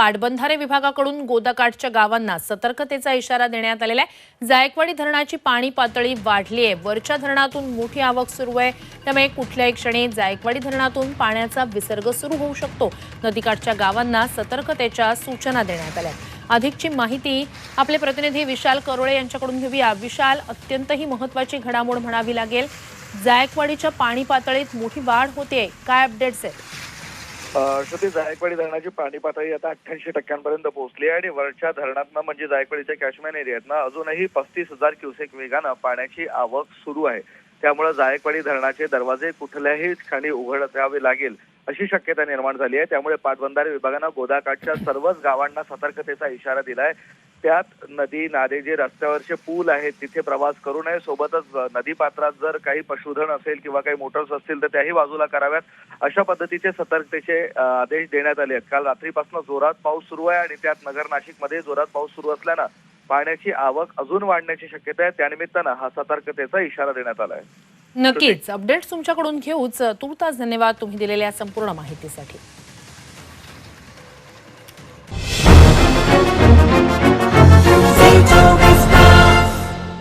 पाटबंधारे विभागाकडून गोदाकाठच्या गावांना सतर्कतेचा इशारा देण्यात आलेला आहे. जायकवाडी धरणाची पाणी पातळी वाढली आहे. वरच्या धरणातून मोठी आवक सुरू आहे. त्यामुळे कुठल्याही क्षणी जायकवाडी धरणातून पाण्याचा विसर्ग सुरू होऊ शकतो. नदीकाठच्या गावांना सतर्कतेच्या सूचना देण्यात आल्या आहेत. अधिकची माहिती आपले प्रतिनिधी विशाल करोळे यांच्याकडून घेऊया. विशाल अत्यंत ही महत्वाची घडामोड म्हणावी लागेल. जायकवाडीच्या पाणी पातळीत मोठी वाढ होते काय अपडेट्स आहेत? श्रुती जायकवाडी धरणाची पाणी पातळी आता अठ्ठ्याऐंशी टक्क्यांपर्यंत पोहोचली आहे आणि वरच्या धरणातनं म्हणजे जायकवाडीच्या कॅशमॅन एरियातनं अजूनही पस्तीस हजार क्युसेक वेगानं पाण्याची आवक सुरू आहे. त्यामुळे जायकवाडी धरणाचे दरवाजे कुठल्याही क्षणी उघड द्यावे लागेल अशी शक्यता निर्माण झाली आहे. त्यामुळे पाटबंधारे विभागानं गोदाकाठच्या सर्वच गावांना सतर्कतेचा इशारा दिलाय. त्यात नदी नाले जे रस्त्यावरचे पूल आहेत तिथे प्रवास करू नये. सोबतच नदी पात्रात जर काही पशुधन असेल किंवा काही मोटर्स असतील तर त्याही बाजूला कराव्यात. अशा पद्धतीचे सतर्कतेचे आदेश देण्यात आले आहेत. काल रात्रीपासून जोरात पाऊस सुरू आहे आणि त्यात नगर नाशिकमध्ये जोरात पाऊस सुरू असल्यानं पाण्याची आवक अजून वाढण्याची शक्यता आहे. त्यानिमित्तानं हा सतर्कतेचा इशारा देण्यात आला आहे. नक्कीच. अपडेट्स तुमच्याकडून घेऊच. तुर्तास धन्यवाद. तुम्ही दिलेल्या संपूर्ण माहितीसाठी.